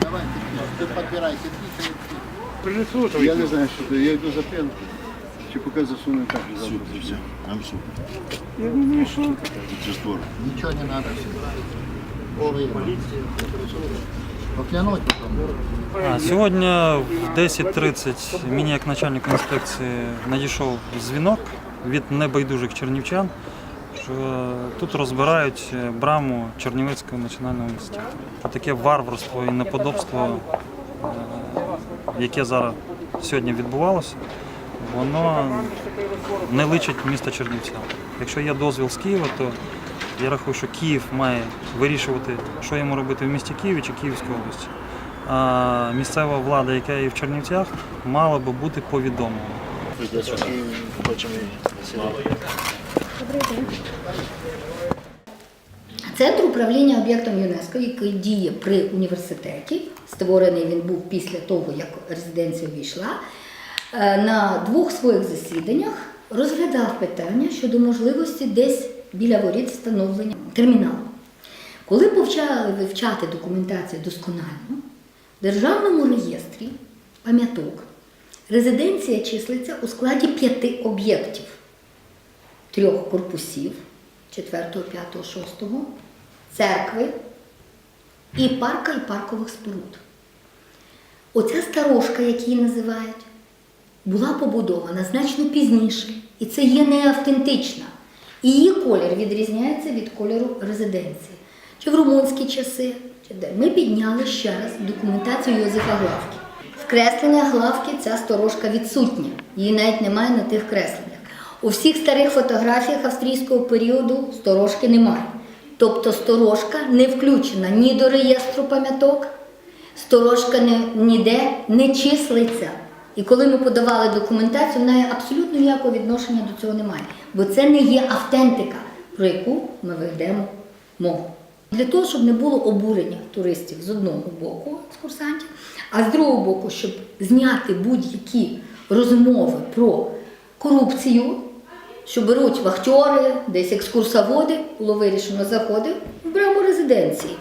Давай, ти підбирай, ти Принесу, то Я не знаю, що це. Я йду за пенку. Чи поки засуну так і завтра. Супер, все. Там супер. я думаю, що Це створ. Нічого не треба. Поліція. Поклянуть потім. А, Сьогодні в 10.30 мені як начальнику інспекції надійшов дзвінок від небайдужих чернівчан, що тут розбирають е, браму Чернівецького національного університету. Таке варварство і неподобство, е, яке зараз сьогодні відбувалося, воно не личить міста Чернівця. Якщо є дозвіл з Києва, то я рахую, що Київ має вирішувати, що йому робити в місті Києві чи Київській області. А місцева влада, яка є в Чернівцях, мала би бути повідомлена. Хочемо Центр управління об'єктом ЮНЕСКО, який діє при університеті, створений він був після того, як резиденція увійшла, е, на двох своїх засіданнях розглядав питання щодо можливості десь біля воріт встановлення терміналу. Коли почали вивчати документацію досконально, в Державному реєстрі пам'яток резиденція числиться у складі п'яти об'єктів трьох корпусів 4, 5, 6, церкви і парка і паркових споруд. Оця сторожка, як її називають, була побудована значно пізніше, і це є не автентична. І її колір відрізняється від кольору резиденції. Чи в румунські часи, чи де. Ми підняли ще раз документацію Йозефа Главки. В кресленнях Главки ця сторожка відсутня. Її навіть немає на тих кресленнях. У всіх старих фотографіях австрійського періоду сторожки немає. Тобто сторожка не включена ні до реєстру пам'яток, сторожка ніде не числиться. І коли ми подавали документацію, в неї абсолютно ніякого відношення до цього немає. Бо це не є автентика, про яку ми ведемо мову. Для того, щоб не було обурення туристів з одного боку, екскурсантів, а з другого боку, щоб зняти будь-які розмови про корупцію, що беруть вахтери, десь екскурсоводи, було вирішено заходи в браму резиденції.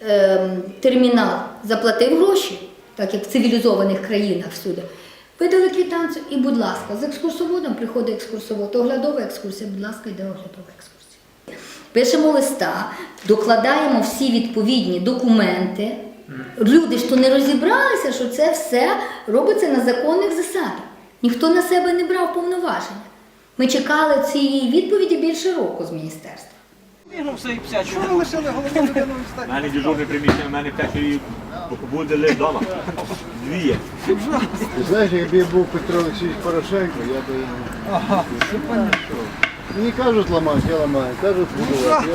Ем, термінал заплатив гроші, так як в цивілізованих країнах всюди. Видали квитанцію і, будь ласка, з екскурсоводом приходить екскурсовод, оглядова екскурсія, будь ласка, йде оглядова екскурсія. Пишемо листа, докладаємо всі відповідні документи. Люди ж то не розібралися, що це все робиться на законних засадах. Ніхто на себе не брав повноваження. Ми чекали цієї відповіді більше року з міністерства. У мене дежурне приміщення, в мене п'ять будили вдома. Дві є. Знаєш, якби був Петро Олексійович Порошенко, я би... Ага, не кажут ломать, я ламаю. Кажуть, ну, будувати.